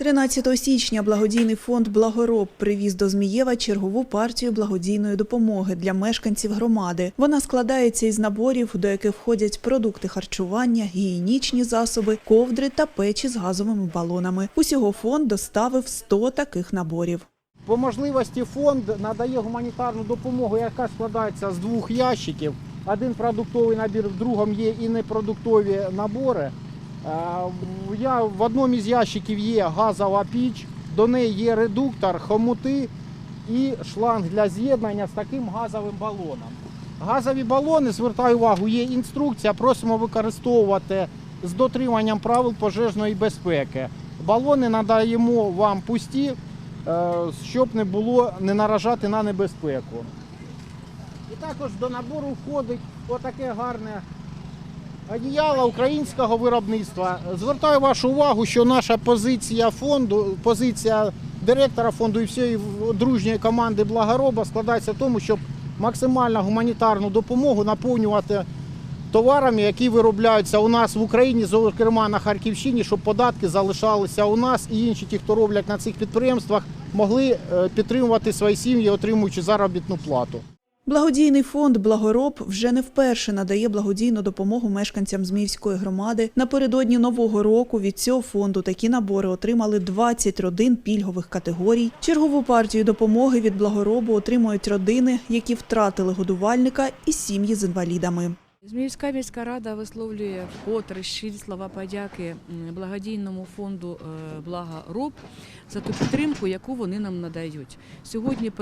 13 січня благодійний фонд Благороб привіз до Змієва чергову партію благодійної допомоги для мешканців громади. Вона складається із наборів, до яких входять продукти харчування, гігієнічні засоби, ковдри та печі з газовими балонами. Усього фонд доставив 100 таких наборів. По можливості фонд надає гуманітарну допомогу, яка складається з двох ящиків. Один продуктовий набір, в другому є і непродуктові набори. Е, Я, в одному із ящиків є газова піч, до неї є редуктор, хомути і шланг для з'єднання з таким газовим балоном. Газові балони, звертаю увагу, є інструкція, просимо використовувати з дотриманням правил пожежної безпеки. Балони надаємо вам пусті, е, щоб не було не наражати на небезпеку. І також до набору входить отаке гарне одіяло українського виробництва. Звертаю вашу увагу, що наша позиція фонду, позиція директора фонду і всієї дружньої команди Благороба складається в тому, щоб максимально гуманітарну допомогу наповнювати товарами, які виробляються у нас в Україні, зокрема на Харківщині, щоб податки залишалися у нас і інші, ті, хто роблять на цих підприємствах, могли е, підтримувати свої сім'ї, отримуючи заробітну плату. Благодійний фонд Благороб вже не вперше надає благодійну допомогу мешканцям Зміївської громади. Напередодні нового року від цього фонду такі набори отримали 20 родин пільгових категорій. Чергову партію допомоги від благоробу отримують родини, які втратили годувальника і сім'ї з інвалідами. Зміївська міська рада висловлює вкотре щирі слова подяки благодійному фонду е, Блага РОБ за ту підтримку, яку вони нам надають. Сьогодні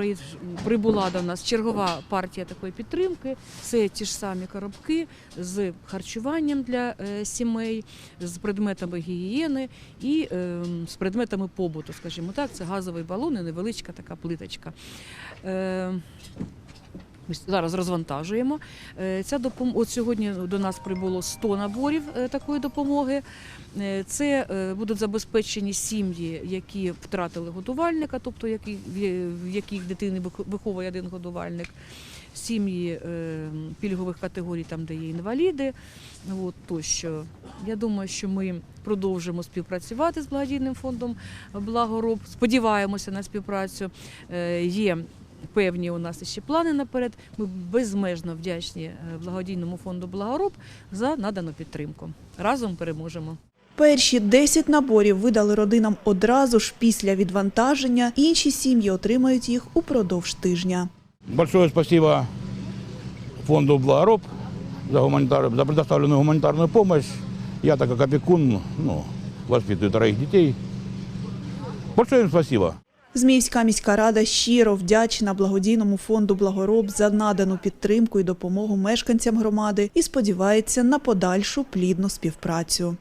прибула до нас чергова партія такої підтримки. Це ті ж самі коробки з харчуванням для е, сімей, з предметами гігієни і е, з предметами побуту, скажімо так. Це газовий балон і невеличка така плиточка. Ми зараз розвантажуємо. Е, Ця допом... От сьогодні до нас прибуло 100 наборів е, такої допомоги. Е, Це будуть забезпечені сім'ї, які втратили годувальника, тобто які, в яких дитини вих- виховує один годувальник, сім'ї пільгових категорій, там де є інваліди. От, тощо. Я думаю, що ми продовжимо співпрацювати з благодійним фондом Благороб. Сподіваємося на співпрацю. Є певні у нас ще плани наперед. Ми безмежно вдячні е, благодійному фонду Благороб за надану підтримку. Разом переможемо. Перші 10 наборів видали родинам одразу ж після відвантаження. Інші сім'ї отримають їх упродовж тижня. Большое спасибо фонду «Благороб» за, гуманитар... за предоставленную гуманитарную помощь. Я, так как опекун, ну, воспитываю троих детей. Большое им спасибо. Зміївська міська рада щиро вдячна благодійному фонду Благороб за надану підтримку і допомогу мешканцям громади і сподівається на подальшу плідну співпрацю.